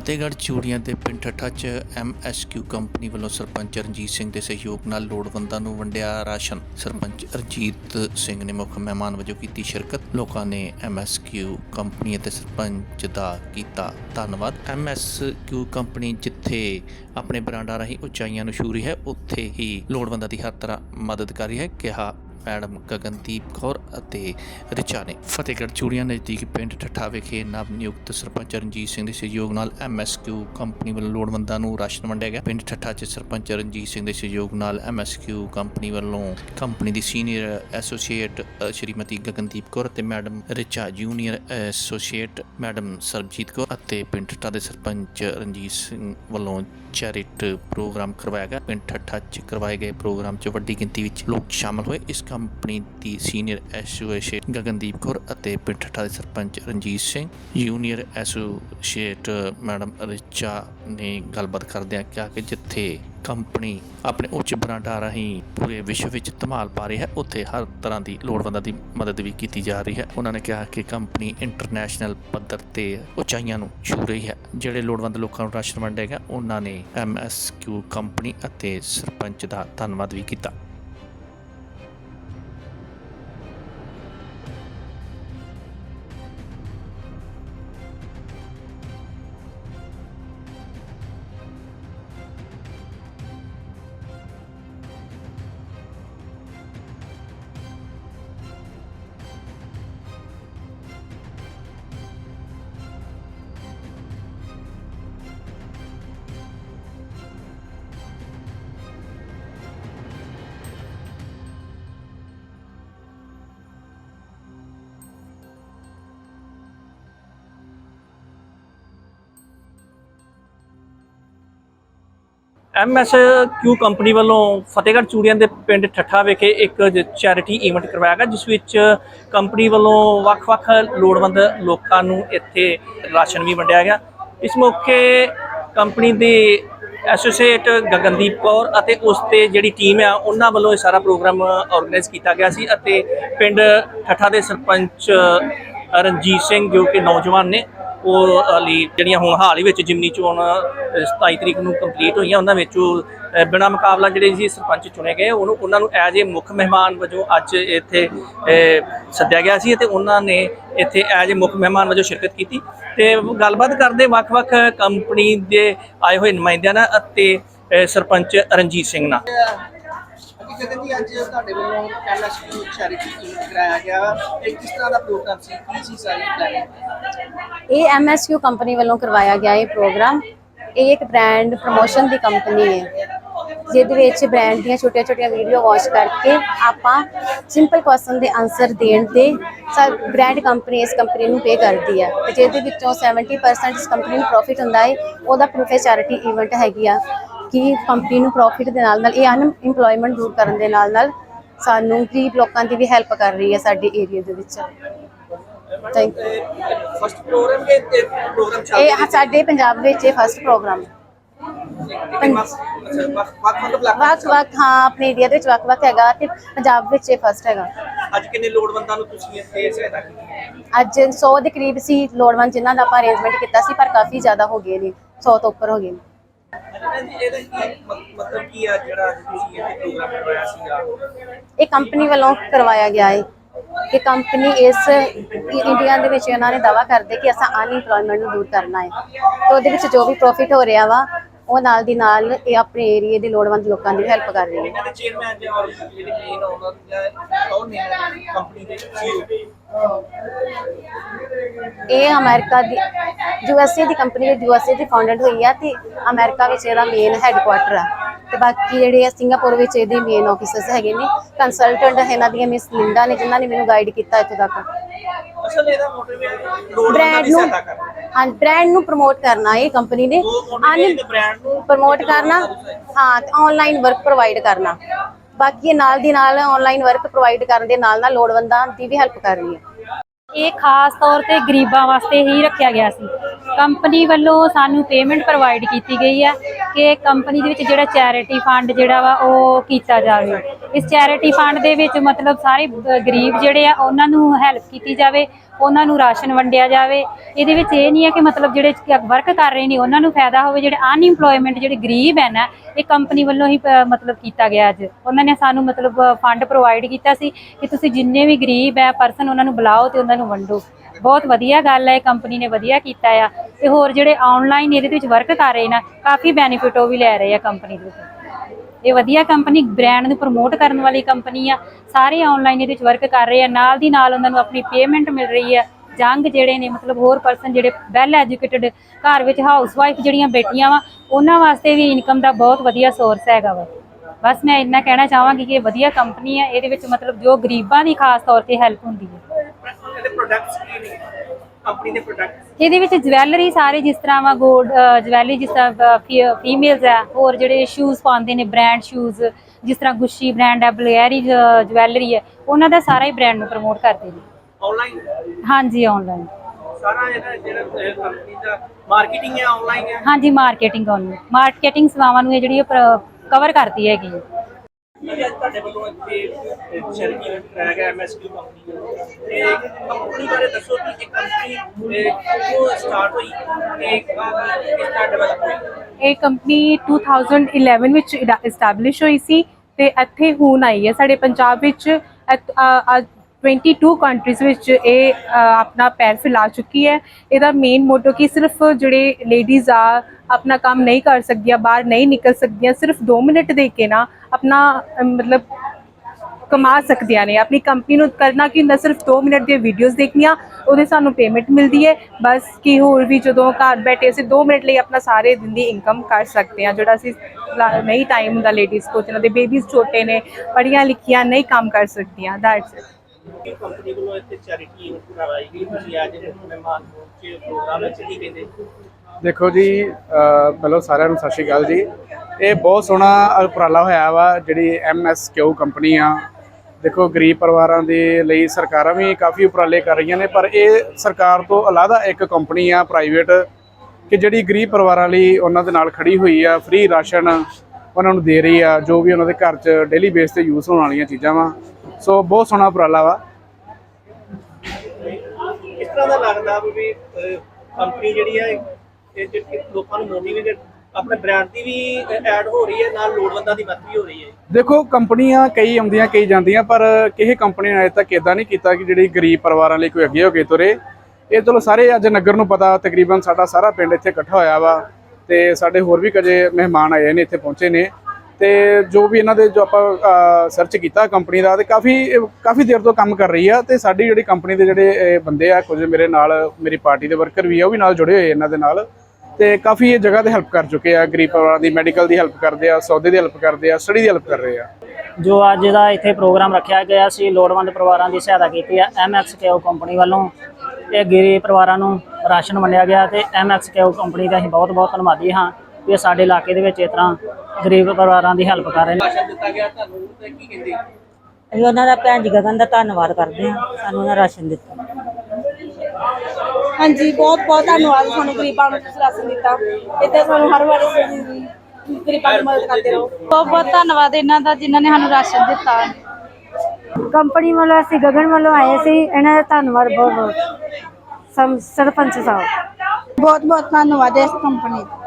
ਫਤਿਹਗੜ੍ਹ ਚੂੜੀਆਂ ਦੇ ਪਿੰਡ ਠੱਠਾ 'ਚ ਐਮਐਸਕਿਊ ਕੰਪਨੀ ਵੱਲੋਂ ਸਰਪੰਚ ਰਣਜੀਤ ਸਿੰਘ ਦੇ ਸਹਿਯੋਗ ਨਾਲ ਲੋੜਵੰਦਾਂ ਨੂੰ ਵੰਡਿਆ ਰਾਸ਼ਨ। ਸਰਪੰਚ ਰਣਜੀਤ ਸਿੰਘ ਨੇ ਮੁੱਖ ਮਹਿਮਾਨ ਵਜੋਂ ਕੀਤੀ ਸ਼ਿਰਕਤ। ਲੋਕਾਂ ਨੇ ਐਮਐਸਕਿਊ ਕੰਪਨੀ ਅਤੇ ਸਰਪੰਚ ਦਾ ਕੀਤਾ ਧੰਨਵਾਦ। ਐਮਐਸਕਿਊ ਕੰਪਨੀ ਜਿੱਥੇ ਆਪਣੇ ਬ੍ਰਾਂਡਾਂ ਰਾਹੀਂ ਉਚਾਈਆਂ ਨੂੰ ਛੂ ਰਹੀ ਹੈ, ਉੱਥੇ ਹੀ ਲੋੜਵੰਦਾਂ ਦੀ ਹਰ ਤਰ੍ਹਾਂ ਮਦਦ ਕਰ ਰਹੀ ਹੈ, ਕਿਹਾ ਮੈਡਮ ਗਗਨਦੀਪ ਕੌਰ ਅਤੇ ਰਿਚਾ ਨੇ ਫਤਿਹਗੜ੍ਹ ਚੂੜੀਆਂ ਨਜ਼ਦੀਕ ਪਿੰਡ ਠੱਠਾ ਵਿਖੇ ਨਵ ਨਿਯੁਕਤ ਸਰਪੰਚ ਰਣਜੀਤ ਸਿੰਘ ਦੇ ਸਹਿਯੋਗ ਨਾਲ ਐਮਐਸਕਿਊ ਕੰਪਨੀ ਵੱਲੋਂ ਲੋੜਵੰਦਾਂ ਨੂੰ ਰਾਸ਼ਨ ਵੰਡਿਆ ਗਿਆ। ਪਿੰਡ ਠੱਠਾ 'ਚ ਸਰਪੰਚ ਰਣਜੀਤ ਸਿੰਘ ਦੇ ਸਹਿਯੋਗ ਨਾਲ ਐਮਐਸਕਿਊ ਕੰਪਨੀ ਵੱਲੋਂ ਕੰਪਨੀ ਦੀ ਸੀਨੀਅਰ ਐਸੋਸੀਏਟ ਸ਼੍ਰੀਮਤੀ ਗਗਨਦੀਪ ਕੌਰ ਅਤੇ madam Richa junior associate madam Sarabjit Kaur ਅਤੇ ਪਿੰਡ ਠੱਠਾ ਦੇ ਸਰਪੰਚ ਰਣਜੀਤ ਸਿੰਘ ਵੱਲੋਂ ਚੈਰਿਟ ਪ੍ਰੋਗਰਾਮ ਕਰਵਾਇਆ ਗਿਆ। ਪਿੰਡ ਠੱਠਾ 'ਚ ਕਰਵਾਏ ਗਏ ਪ੍ਰੋਗਰਾਮ 'ਚ ਵੱਡੀ ਗਿਣਤੀ ਵਿੱਚ ਲੋਕ ਸ਼ਾਮਲ ਹੋਏ। ਇਸ ਕੰਪਨੀ ਦੀ ਸੀਨੀਅਰ ਐਸੋਸੀਏਟ ਗਗਨਦੀਪ ਕੌਰ ਅਤੇ ਪਿੰਡ ਠੱਠਾ ਦੇ sarpanch Ranjit Singh, junior associate madam Richa ਨੇ ਗੱਲਬਾਤ ਕਰਦਿਆਂ ਕਿਹਾ ਕਿ ਜਿੱਥੇ ਕੰਪਨੀ ਆਪਣੇ ਉੱਚ ਬ੍ਰਾਂਡਾਂ ਰਾਹੀਂ ਪੂਰੇ ਵਿਸ਼ਵ ਵਿੱਚ ਧਮਾਲ ਪਾ ਰਹੀ ਹੈ, ਉੱਥੇ ਹਰ ਤਰ੍ਹਾਂ ਦੀ ਲੋੜਵੰਦਾਂ ਦੀ ਮਦਦ ਵੀ ਕੀਤੀ ਜਾ ਰਹੀ ਹੈ। ਉਹਨਾਂ ਨੇ ਕਿਹਾ ਕਿ ਕੰਪਨੀ ਇੰਟਰਨੈਸ਼ਨਲ ਪੱਧਰ ਤੇ ਉਚਾਈਆਂ ਨੂੰ ਛੂ ਰਹੀ ਹੈ। ਜਿਹੜੇ ਲੋੜਵੰਦ ਲੋਕਾਂ ਨੂੰ ਰਾਸ਼ਨ ਵੰਡਿਆ ਗਿਆ ਉਹਨਾਂ ਨੇ ਐਮਐਸਕਿਊ ਕੰਪਨੀ ਅਤੇ ਸਰਪੰਚ ਦਾ ਧੰਨਵਾਦ ਵੀ ਕੀਤਾ। ਐਮਐਸ ਕਿਊ ਕੰਪਨੀ ਵੱਲੋਂ ਫਤਿਹਗੜ੍ਹ ਚੂੜੀਆਂ ਦੇ ਪਿੰਡ ਠੱਠਾ ਵਿਖੇ ਇੱਕ ਚੈਰਿਟੀ ਇਵੈਂਟ ਕਰਵਾਇਆ ਗਿਆ, ਜਿਸ ਵਿੱਚ ਕੰਪਨੀ ਵੱਲੋਂ ਵੱਖ-ਵੱਖ ਲੋੜਵੰਦ ਲੋਕਾਂ ਨੂੰ ਇੱਥੇ ਰਾਸ਼ਨ ਵੀ ਵੰਡਿਆ ਗਿਆ। ਇਸ ਮੌਕੇ ਕੰਪਨੀ ਦੇ ਐਸੋਸੀਏਟ ਗਗਨਦੀਪ ਕੌਰ ਅਤੇ ਉਸ ਤੇ ਜਿਹੜੀ ਟੀਮ ਆ, ਉਹਨਾਂ ਵੱਲੋਂ ਇਹ ਸਾਰਾ ਪ੍ਰੋਗਰਾਮ ਆਰਗੇਨਾਈਜ਼ ਕੀਤਾ ਗਿਆ ਸੀ ਅਤੇ ਪਿੰਡ ਠੱਠਾ ਦੇ ਸਰਪੰਚ ਰਣਜੀਤ ਸਿੰਘ ਜੋ ਕਿ ਨੌਜਵਾਨ ਨੇ ਉਹ ਲਈ ਜਿਹੜੀਆਂ ਹੁਣ ਹਾਲ ਹੀ ਵਿੱਚ ਜਿਮਨੀ ਚੋਣ ਅ, 27 ਤਰੀਕ ਨੂੰ ਕੰਪਲੀਟ ਹੋਈਆਂ ਉਹਨਾਂ ਵਿੱਚੋਂ ਅ, ਬਿਨਾਂ ਮੁਕਾਬਲਾ ਜਿਹੜੇ ਸੀ ਸਰਪੰਚ ਚੁਣੇ ਗਏ। ਉਹਨੂੰ ਉਹਨਾਂ ਨੂੰ ਐਜ਼ ਏ ਮੁੱਖ ਮਹਿਮਾਨ ਵਜੋਂ ਅੱਜ ਇੱਥੇ ਸੱਦਿਆ ਗਿਆ ਸੀ ਤੇ ਉਹਨਾਂ ਨੇ ਇੱਥੇ ਐਜ਼ ਏ ਮੁੱਖ ਮਹਿਮਾਨ ਵਜੋਂ ਸ਼ਿਰਕਤ ਕੀਤੀ। ਤੇ ਗੱਲਬਾਤ ਕਰਦੇ ਵੱਖ-ਵੱਖ ਕੰਪਨੀ ਦੇ ਆਏ ਹੋਏ ਨੁਮਾਇੰਦਿਆਂ ਨਾਲ ਅਤੇ ਸਰਪੰਚ ਰਣਜੀਤ ਸਿੰਘ ਨਾਲ। ਹਕੀਕਤ ਜੀ ਅੱਜ ਤੁਹਾਡੇ ਵੱਲੋਂ ਐਮਐਸਪੀ ਚੈਰਿਟੀ ਕਰਾਇਆ ਗਿਆ। ਇਹ ਕਿਸ ਤਰ੍ਹਾਂ ਦਾ ਪ੍ਰੋਗਰਾਮ ਸੀ? ਕੀ ਸੀ ਸਾਰੀ ਪਲੈਨਿੰਗ ਇਹ ਐਮਐਸਕਿਊ ਕੰਪਨੀ ਵੱਲੋਂ ਕਰਵਾਇਆ ਗਿਆ ਇਹ ਪ੍ਰੋਗਰਾਮ। ਇਹ ਇੱਕ ਬ੍ਰਾਂਡ ਪ੍ਰੋਮੋਸ਼ਨ ਦੀ ਕੰਪਨੀ ਹੈ। ਜਿਹਦੇ ਵਿੱਚ ਬ੍ਰਾਂਡ ਦੀਆਂ ਛੋਟੀਆਂ-ਛੋਟੀਆਂ ਵੀਡੀਓ ਵਾਚ ਕਰਕੇ ਆਪਾਂ ਸਿੰਪਲ ਕੁਐਸਚਨ ਦੇ ਆਨਸਰ ਦੇਣ ਤੇ ਬ੍ਰਾਂਡ ਕੰਪਨੀ ਇਸ ਕੰਪਨੀ ਨੂੰ ਪੇ ਕਰਦੀ ਹੈ ਤੇ ਜਿਹਦੇ ਵਿੱਚੋਂ 70% ਇਸ ਕੰਪਨੀ ਨੂੰ ਪ੍ਰੋਫਿਟ ਹੁੰਦਾ ਹੈ, ਉਹਦਾ ਪ੍ਰੂਫ ਹੈ ਚੈਰਿਟੀ ਇਵੈਂਟ ਹੈਗੀ ਆ। ਕਿ ਕੰਪਨੀ ਨੂੰ ਪ੍ਰੋਫਿਟ ਦੇ ਨਾਲ ਨਾਲ ਇਹ ਅਨਇੰਪਲੋਇਮੈਂਟ ਦੂਰ ਕਰਨ ਦੇ ਨਾਲ ਨਾਲ ਸਾਨੂੰ ਗਰੀਬ ਲੋਕਾਂ ਦੀ ਵੀ ਹੈਲਪ ਕਰ ਰਹੀ ਹੈ ਸਾਡੇ ਏਰੀਆ ਦੇ ਵਿੱਚ। ਥੈਂਕ ਫਸਟ ਪ੍ਰੋਗਰਾਮ ਕੇ ਇਹ ਪ੍ਰੋਗਰਾਮ ਚੱਲ ਇਹ ਸਾਡੇ ਪੰਜਾਬ ਵਿੱਚ ਇਹ ਫਸਟ ਪ੍ਰੋਗਰਾਮ ਹੈ। ਵੱਖ ਹਾਂ ਆਪਣੇ ਏਰੀਆ ਦੇ ਵਿੱਚ ਵੱਖ ਵੱਖ ਹੈਗਾ ਤੇ ਪੰਜਾਬ ਵਿੱਚ ਇਹ ਫਸਟ ਹੈਗਾ। ਅੱਜ ਕਿੰਨੇ ਲੋੜਵੰਦਾਂ ਨੂੰ ਤੁਸੀਂ ਇੱਥੇ ਸਹਾਇਤਾ ਕੀਤੀ? ਅੱਜ 100 ਦੇ ਕਰੀਬ ਸੀ ਲੋੜਵੰਦ ਜਿਨ੍ਹਾਂ ਦਾ ਆਪਾਂ ਅਰੇਂਜਮੈਂਟ ਕੀਤਾ ਸੀ ਪਰ ਕਾਫੀ ਜ਼ਿਆਦਾ ਹੋ ਗਏ ਨੇ 100 ਤੋਂ ਉੱਪਰ ਹੋ ਗਏ ਨੇ। ਮਤਲਬ ਕੀ ਆ ਜਿਹੜਾ ਤੁਸੀਂ ਇੱਥੇ ਪ੍ਰੋਗਰਾਮ ਕਰਵਾਇਆ ਸੀਗਾ? ਇਹ ਕੰਪਨੀ ਵੱਲੋਂ ਕਰਵਾਇਆ ਗਿਆ ਹੈ ਕਿ ਕੰਪਨੀ ਇਸ ਇੰਡੀਆ ਦੇ ਵਿੱਚ ਇਹਨਾਂ ਨੇ ਦਾਵਾ ਕਰਦੇ ਕਿ ਅਸਾਂ ਅਨਇੰਪਲੋਇਮੈਂਟ ਨੂੰ ਦੂਰ ਕਰਨਾ ਹੈ ਤੇ ਉਹਦੇ ਵਿੱਚ ਜੋ ਵੀ ਪ੍ਰੋਫਿਟ ਹੋ ਰਿਹਾ ਵਾ ਉਹ ਨਾਲ ਦੀ ਨਾਲ ਇਹ ਆਪਣੇ ਏਰੀਏ ਦੇ ਲੋੜਵੰਦ ਲੋਕਾਂ ਦੀ ਹੈਲਪ ਕਰ ਰਹੀ ਹੈ ਇਹਨਾਂ ਦੇ ਚੇਅਰਮੈਨ ਜਾਂ ਔਰ ਜਿਹੜੇ ਮੇਨ ਉਹਨਾਂ ਦੇ ਕੌਣ ਨੇ ਕੰਪਨੀ ਦੇ ਇਹ ਅਮਰੀਕਾ ਦੀ ਯੂਐਸਏ ਦੀ ਕੰਪਨੀ ਹੈ ਯੂਐਸਏ ਦੀ ਫਾਊਂਡਡ ਹੋਈ ਆ ਤੇ ਅਮਰੀਕਾ ਵਿੱਚ ਇਹਦਾ ਮੇਨ ਹੈੱਡਕੁਆਟਰ ਆ। ਤੇ ਬਾਕੀ ਜਿਹੜੇ ਆ ਸਿੰਗਾਪੁਰ ਵਿੱਚ ਇਹਦੇ ਮੇਨ ਆਫਿਸਸ ਹੈਗੇ ਨੇ ਕੰਸਲਟੈਂਟ ਇਹਨਾਂ ਦੀਆਂ ਮਿਸ ਲਿੰਡਾ ਨੇ ਜਿਨ੍ਹਾਂ ਨੇ ਮੈਨੂੰ ਗਾਈਡ ਕੀਤਾ ਇੱਥੋਂ ਤੱਕ। ਅਸਲ ਇਹਦਾ ਮੋਟਿਵ ਹੈ ਬ੍ਰਾਂਡ ਦੀ ਨੂੰ ਸਹਾਇਤਾ ਕਰਨਾ। ਹਾਂ ਬ੍ਰਾਂਡ ਨੂੰ ਪ੍ਰਮੋਟ ਕਰਨਾ ਇਹ ਕੰਪਨੀ ਨੇ। ਬ੍ਰਾਂਡ ਨੂੰ ਪ੍ਰਮੋਟ ਕਰਨਾ ਹਾਂ ਤੇ ਆਨਲਾਈਨ ਵਰਕ ਪ੍ਰੋਵਾਈਡ ਕਰਨਾ। ਬਾਕੀ ਇਹ ਨਾਲ ਦੀ ਨਾਲ ਆਨਲਾਈਨ ਵਰਕ ਪ੍ਰੋਵਾਈਡ ਕਰਨ ਦੇ ਨਾਲ ਨਾਲ ਲੋੜਵੰਦਾਂ ਦੀ ਵੀ ਹੈਲਪ ਕਰ ਰਹੀ ਹੈ। ਇਹ ਖਾਸ ਤੌਰ ਤੇ ਗਰੀਬਾਂ ਵਾਸਤੇ ਹੀ ਰੱਖਿਆ ਗਿਆ ਸੀ। ਕੰਪਨੀ ਵੱਲੋਂ ਸਾਨੂੰ ਪੇਮੈਂਟ ਪ੍ਰੋਵਾਈਡ ਕੀਤੀ ਗਈ ਹੈ ਕਿ ਕੰਪਨੀ ਦੇ ਵਿੱਚ ਜਿਹੜਾ ਚੈਰਿਟੀ ਫੰਡ ਜਿਹੜਾ ਵਾ ਉਹ ਕੀਤਾ ਜਾਵੇ। ਇਸ ਚੈਰਿਟੀ ਫੰਡ ਦੇ ਵਿੱਚ ਮਤਲਬ ਸਾਰੇ ਗਰੀਬ ਜਿਹੜੇ ਆ, ਉਹਨਾਂ ਨੂੰ ਹੈਲਪ ਕੀਤੀ ਜਾਵੇ, ਉਹਨਾਂ ਨੂੰ ਰਾਸ਼ਨ ਵੰਡਿਆ ਜਾਵੇ। ਇਹਦੇ ਵਿੱਚ ਇਹ ਨਹੀਂ ਹੈ ਕਿ ਮਤਲਬ ਜਿਹੜੇ ਵਰਕ ਕਰ ਰਹੇ ਨੇ, ਉਹਨਾਂ ਨੂੰ ਫਾਇਦਾ ਹੋਵੇ, ਜਿਹੜੇ ਅਨਇੰਪਲੋਇਮੈਂਟ ਜਿਹੜੇ ਗਰੀਬ ਹੈ ਨਾ, ਇਹ ਕੰਪਨੀ ਵੱਲੋਂ ਹੀ ਪ- ਮਤਲਬ ਕੀਤਾ ਗਿਆ ਅੱਜ। ਉਹਨਾਂ ਨੇ ਸਾਨੂੰ ਮਤਲਬ ਫੰਡ ਪ੍ਰੋਵਾਈਡ ਕੀਤਾ ਸੀ ਕਿ ਤੁਸੀਂ ਜਿੰਨੇ ਵੀ ਗਰੀਬ ਹੈ ਪਰਸਨ ਉਹਨਾਂ ਨੂੰ ਬੁਲਾਓ ਤੇ ਉਹਨਾਂ ਨੂੰ ਵੰਡੋ। ਬਹੁਤ ਵਧੀਆ ਗੱਲ ਹੈ ਕੰਪਨੀ ਨੇ ਵਧੀਆ ਕੀਤਾ ਆ। ਤੇ ਹੋਰ ਜਿਹੜੇ ਆਨਲਾਈਨ ਇਹਦੇ ਵਿੱਚ ਵਰਕ ਕਰ ਰਹੇ ਨਾ, ਕਾਫੀ ਬੈਨੀਫਿਟ ਉਹ ਵੀ ਲੈ ਰਹੇ ਆ ਕੰਪਨੀ ਦੇ ਵਿੱਚ। ਇਹ ਵਧੀਆ ਕੰਪਨੀ ਬ੍ਰਾਂਡ ਨੂੰ ਪ੍ਰਮੋਟ ਕਰਨ ਵਾਲੀ ਕੰਪਨੀ ਆ। ਸਾਰੇ ਆਨਲਾਈਨ ਇਹਦੇ ਵਿੱਚ ਵਰਕ ਕਰ ਰਹੇ ਆ। ਨਾਲ ਦੀ ਨਾਲ ਉਹਨਾਂ ਨੂੰ ਆਪਣੀ ਪੇਮੈਂਟ ਮਿਲ ਰਹੀ ਆ। ਜੰਗ ਜਿਹੜੇ ਨੇ, ਮਤਲਬ ਹੋਰ ਪਰਸਨ ਜਿਹੜੇ ਵੈਲ ਐਜੂਕੇਟਡ ਘਰ ਵਿੱਚ ਹਾਊਸ ਵਾਈਫ ਜਿਹੜੀਆਂ ਬੇਟੀਆਂ ਵਾ, ਉਹਨਾਂ ਵਾਸਤੇ ਵੀ ਇਨਕਮ ਦਾ ਬਹੁਤ ਵਧੀਆ ਸੋਰਸ ਹੈਗਾ ਵਾ। ਬਸ ਮੈਂ ਇੰਨਾ ਕਹਿਣਾ ਚਾਹਾਂਗੀ ਕਿ ਇਹ ਵਧੀਆ ਕੰਪਨੀ ਆ। ਇਹਦੇ ਵਿੱਚ ਮਤਲਬ ਜੋ ਗਰੀਬਾਂ ਦੀ ਖਾਸ ਤੌਰ ਤੇ ਹੈਲਪ ਹੁੰਦੀ ਹੈ ਕੰਪਨੀ ਦੇ ਪ੍ਰੋਡਕਟਸ ਇਹਦੇ ਵਿੱਚ ਜਵੈਲਰੀ ਸਾਰੇ ਜਿਸ ਤਰ੍ਹਾਂ ਵਾ ਗੋਲਡ ਜਵੈਲਰੀ ਜਿਸ ਤਰ੍ਹਾਂ ਫੀਮੇਲਸ ਹੈ ਹੋਰ ਜਿਹੜੇ ਸ਼ੂਜ਼ ਪਾਉਂਦੇ ਨੇ ਬ੍ਰਾਂਡ ਸ਼ੂਜ਼ ਜਿਸ ਤਰ੍ਹਾਂ ਗੁੱਸ਼ੀ ਬ੍ਰਾਂਡ ਹੈ ਬਲੇਰੀ ਜਵੈਲਰੀ ਹੈ ਉਹਨਾਂ ਦਾ ਸਾਰਾ ਹੀ ਬ੍ਰਾਂਡ ਨੂੰ ਪ੍ਰਮੋਟ ਕਰਦੇ ਨੇ। ਆਨਲਾਈਨ ਹਾਂਜੀ ਆਨਲਾਈਨ ਸਾਰਾ ਇਹਦਾ ਜਿਹੜਾ ਕੰਪਨੀ ਦਾ ਮਾਰਕੀਟਿੰਗ ਹੈ ਆਨਲਾਈਨ ਹੈ ਹਾਂਜੀ ਮਾਰਕੀਟਿੰਗ ਉਹਨੂੰ। ਮਾਰਕੀਟਿੰਗ ਸੇਵਾਵਾਂ ਨੂੰ ਇਹ ਜਿਹੜੀ ਕਵਰ ਕਰਦੀ ਹੈਗੀ ਹੈ ਇਹ ਤੁਹਾਡੇ ਵੱਲੋਂ ਇੱਥੇ ਚੈਰਿਟੀ ਕਰਾਇਆ ਗਿਆ ਐਮਐਸਕਿਊ ਕੰਪਨੀ ਵੱਲੋਂ ਤੇ ਕੰਪਨੀ ਬਾਰੇ ਦੱਸੋ ਕਿ ਇਹ ਕੰਪਨੀ ਕਿਉਂ ਸਟਾਰਟ ਹੋਈ? ਤੇ ਕਿਸ ਤਰ੍ਹਾਂ ਡਿਵੈਲਪ ਹੋਈ? ਇਹ ਕੰਪਨੀ 2011 ਵਿੱਚ ਐਸਟੈਬਲਿਸ਼ ਹੋਈ ਸੀ ਤੇ ਇੱਥੇ ਹੁਣ ਆਈ ਹੈ। ਸਾਡੇ ਪੰਜਾਬ ਵਿੱਚ ਇਤ- 22 ਕੰਟਰੀਜ਼ ਵਿੱਚ ਇਹ ਆਪਣਾ ਪੈਰ ਫੈਲਾ ਚੁੱਕੀ ਹੈ। ਇਹਦਾ ਮੇਨ ਮੋਟੋ ਕਿ ਸਿਰਫ ਜਿਹੜੇ ਲੇਡੀਜ਼ ਆ, ਆਪਣਾ ਕੰਮ ਨਹੀਂ ਕਰ ਸਕਦੀਆਂ, ਬਾਹਰ ਨਹੀਂ ਨਿਕਲ ਸਕਦੀਆਂ, ਸਿਰਫ 2 ਮਿੰਟ ਦੇ ਕੇ ਨਾ ਆਪਣਾ ਮਤਲਬ ਕਮਾ ਸਕਦੀਆਂ ਨੇ। ਆਪਣੀ ਕੰਪਨੀ ਨੂੰ ਕਰਨਾ ਕਿ ਹੁੰਦਾ, ਸਿਰਫ 2 ਮਿੰਟ ਦੀਆਂ ਵੀਡੀਓਜ਼ ਦੇਖਣੀਆਂ, ਉਹਦੇ ਸਾਨੂੰ ਪੇਮੈਂਟ ਮਿਲਦੀ ਹੈ। ਬਸ ਕਿ ਹੋਰ ਵੀ ਜਦੋਂ ਘਰ ਬੈਠੇ ਅਸੀਂ 2 ਮਿੰਟ ਲਈ ਆਪਣਾ ਸਾਰੇ ਦਿਨ ਦੀ ਇਨਕਮ ਕਰ ਸਕਦੇ ਹਾਂ, ਜਿਹੜਾ ਅਸੀਂ ਨਹੀਂ ਟਾਈਮ ਹੁੰਦਾ ਲੇਡੀਜ਼ ਕੋਲ ਜਿਹਨਾਂ ਦੇ ਬੇਬੀਜ਼ ਛੋਟੇ ਨੇ, ਪੜ੍ਹੀਆਂ ਲਿਖੀਆਂ, ਨਹੀਂ ਕੰਮ ਕਰ ਸਕਦੀਆਂ ਦੈਟਸ ਇਟ ਕਿ ਕੰਪਨੀ ਵੱਲੋਂ ਇੱਥੇ ਚੈਰਿਟੀ ਇਵੈਂਟ ਕਰਵਾਈ ਗਈ। ਤੁਸੀਂ ਅੱਜ ਮਹਿਮਾਨ ਕੇ ਪ੍ਰੋਗਰਾਮ ਵਿੱਚ ਕੀ ਕਹਿੰਦੇ ਦੇਖੋ ਜੀ, ਅਹ, ਪਹਿਲਾਂ ਸਾਰਿਆਂ ਨੂੰ ਸਤਿ ਸ਼੍ਰੀ ਅਕਾਲ ਜੀ। ਇਹ ਬਹੁਤ ਸੋਹਣਾ ਉਪਰਾਲਾ ਹੋਇਆ ਵਾ, ਜਿਹੜੀ ਐਮਐਸਕਿਊ ਕੰਪਨੀ ਆ। ਦੇਖੋ, ਗਰੀਬ ਪਰਿਵਾਰਾਂ ਦੇ ਲਈ ਸਰਕਾਰਾਂ ਵੀ ਕਾਫੀ ਉਪਰਾਲੇ ਕਰ ਰਹੀਆਂ ਨੇ, ਪਰ ਇਹ ਸਰਕਾਰ ਤੋਂ ਅਲਾਵਾ ਇੱਕ ਕੰਪਨੀ ਆ ਪ੍ਰਾਈਵੇਟ ਕਿ ਜਿਹੜੀ ਗਰੀਬ ਪਰਿਵਾਰਾਂ ਲਈ ਉਹਨਾਂ ਦੇ ਨਾਲ ਖੜੀ ਹੋਈ ਆ ਫ੍ਰੀ ਰਾਸ਼ਨ ਉਹਨਾਂ ਨੂੰ ਦੇ ਰਹੀ ਆ, ਜੋ ਵੀ ਉਹਨਾਂ ਦੇ ਘਰ 'ਚ ਡੇਲੀ ਬੇਸ ਤੇ ਯੂਜ਼ ਹੋਣ ਵਾਲੀਆਂ ਚੀਜ਼ਾਂ ਵਾ। ਸੋ ਬਹੁਤ ਸੋਹਣਾ ਉਪਰਾਲਾ ਵਾ। ਕਿਸ ਤਰ੍ਹਾਂ ਦਾ ਲੱਗਦਾ ਵੀ ਕੰਪਨੀ ਜਿਹੜੀ ਹੈ ਇਹ ਜਿਹੜੀ ਲੋਕਾਂ ਨੂੰ ਮੋਟੀਵੇਟ ਆਪਣੇ ਬ੍ਰਾਂਡ ਦੀ ਵੀ ਐਡ ਹੋ ਰਹੀ ਹੈ ਨਾਲ ਲੋੜਵੰਦਾਂ ਦੀ ਮਦਦ ਵੀ ਹੋ ਰਹੀ ਹੈ। ਦੇਖੋ ਕੰਪਨੀਆਂ ਕਈ ਆਉਂਦੀਆਂ ਕਈ ਜਾਂਦੀਆਂ ਪਰ ਕਿਸੇ ਕੰਪਨੀ ਨੇ ਅਜੇ ਤੱਕ ਇਦਾਂ ਨਹੀਂ ਕੀਤਾ ਕਿ ਜਿਹੜੀ ਗਰੀਬ ਪਰਿਵਾਰਾਂ ਲਈ ਕੋਈ ਅੱਗੇ ਹੋ ਕੇ ਤੁਰੇ। ਇਹ ਚਲੋ ਸਾਰੇ ਅੱਜ ਨਗਰ ਨੂੰ ਪਤਾ ਤਕਰੀਬਨ ਸਾਡਾ ਸਾਰਾ ਪਿੰਡ ਇੱਥੇ ਇਕੱਠਾ ਹੋਇਆ ਵਾ ਤੇ ਸਾਡੇ ਹੋਰ ਵੀ ਕਜੇ ਮਹਿਮਾਨ ਆਏ ਨੇ ਇੱਥੇ ਪਹੁੰਚੇ ਨੇ। ਤੇ ਜੋ ਵੀ ਇਹਨਾਂ ਦੇ ਜੋ ਆਪਾਂ ਸਰਚ ਕੀਤਾ ਕੰਪਨੀ ਦਾ ਤੇ ਕਾਫੀ ਕਾਫੀ ਦੇਰ ਤੋਂ ਕੰਮ ਕਰ ਰਹੀ ਆ ਤੇ ਸਾਡੀ ਜਿਹੜੀ ਕੰਪਨੀ ਦੇ ਜਿਹੜੇ ਬੰਦੇ ਆ, ਕੁਝ ਮੇਰੇ ਨਾਲ, ਮੇਰੀ ਪਾਰਟੀ ਦੇ ਵਰਕਰ ਵੀ ਆ, ਉਹ ਵੀ ਨਾਲ ਜੁੜੇ ਹੋਏ ਇਹਨਾਂ ਦੇ ਨਾਲ ਤੇ ਕਾਫੀ ਇਹ ਜਗ੍ਹਾ ਤੇ ਹੈਲਪ ਕਰ ਚੁੱਕੇ ਆ, ਗਰੀਬ ਪਰਿਵਾਰਾਂ ਦੀ ਮੈਡੀਕਲ ਦੀ ਹੈਲਪ ਕਰਦੇ ਆ, ਸੌਦੇ ਦੀ ਹੈਲਪ ਕਰਦੇ ਆ ਸਟੱਡੀ ਦੀ ਹੈਲਪ ਕਰ ਰਹੇ ਆ। ਜੋ ਅੱਜ ਦਾ ਇੱਥੇ ਪ੍ਰੋਗਰਾਮ ਰੱਖਿਆ ਗਿਆ ਸੀ, ਲੋੜਵੰਦ ਪਰਿਵਾਰਾਂ ਦੀ ਸਹਾਇਤਾ ਕੀਤੀ ਹੈ ਐਮਐਕਸਕੇਓ ਕੰਪਨੀ ਵੱਲੋਂ। ਇਹ ਗਰੀਬ ਪਰਿਵਾਰਾਂ ਨੂੰ ਰਾਸ਼ਨ ਵੰਡਿਆ ਗਿਆ ਤੇ ਐਮਐਕਸਕੇਓ ਕੰਪਨੀ ਦਾ ਅਸੀਂ ਬਹੁਤ ਬਹੁਤ ਧੰਨਵਾਦੀ ਹਾਂ। ਇਹ ਸਾਡੇ ਇਲਾਕੇ ਦੇ ਵਿੱਚ ਇਸ ਤਰ੍ਹਾਂ ਗਰੀਬ ਪਰਿਵਾਰਾਂ ਦੀ ਹੈਲਪ ਕਰ ਰਹੇ ਨੇ। ਰਾਸ਼ਨ ਦਿੱਤਾ ਗਿਆ ਤੁਹਾਨੂੰ ਤੇ ਕੀ ਕਹਿੰਦੇ? ਅਸੀਂ ਉਹਨਾਂ ਦਾ ਭੈਣ ਜੀ ਗਗਨ ਦਾ ਧੰਨਵਾਦ ਕਰਦੇ ਹਾਂ ਸਾਨੂੰ ਉਹਨਾਂ ਰਾਸ਼ਨ ਦਿੱਤਾ। ਹਾਂਜੀ ਬਹੁਤ ਬਹੁਤ ਧੰਨਵਾਦ ਸਾਨੂੰ ਗਰੀਬਾਂ ਨੂੰ ਤੁਸੀਂ ਰਾਸ਼ਨ ਦਿੱਤਾ। ਇੱਦਾਂ ਸਾਨੂੰ ਹਰ ਵਾਰੀ ਗਰੀਬਾਂ ਦੀ ਮਦਦ ਕਰਦੇ ਰਹੋ। ਬਹੁਤ ਬਹੁਤ ਧੰਨਵਾਦ ਇਹਨਾਂ ਦਾ ਜਿਨ੍ਹਾਂ ਨੇ ਸਾਨੂੰ ਰਾਸ਼ਨ ਦਿੱਤਾ। ਕੰਪਨੀ ਵੱਲੋਂ ਅਸੀਂ ਗਗਨ ਵੱਲੋਂ ਆਏ ਸੀ ਇਹਨਾਂ ਦਾ ਧੰਨਵਾਦ ਬਹੁਤ ਬਹੁਤ। ਸਰਪੰਚ ਸਾਹਿਬ। ਬਹੁਤ ਬਹੁਤ ਧੰਨਵਾਦ ਇਸ ਕੰਪਨੀ ਦਾ।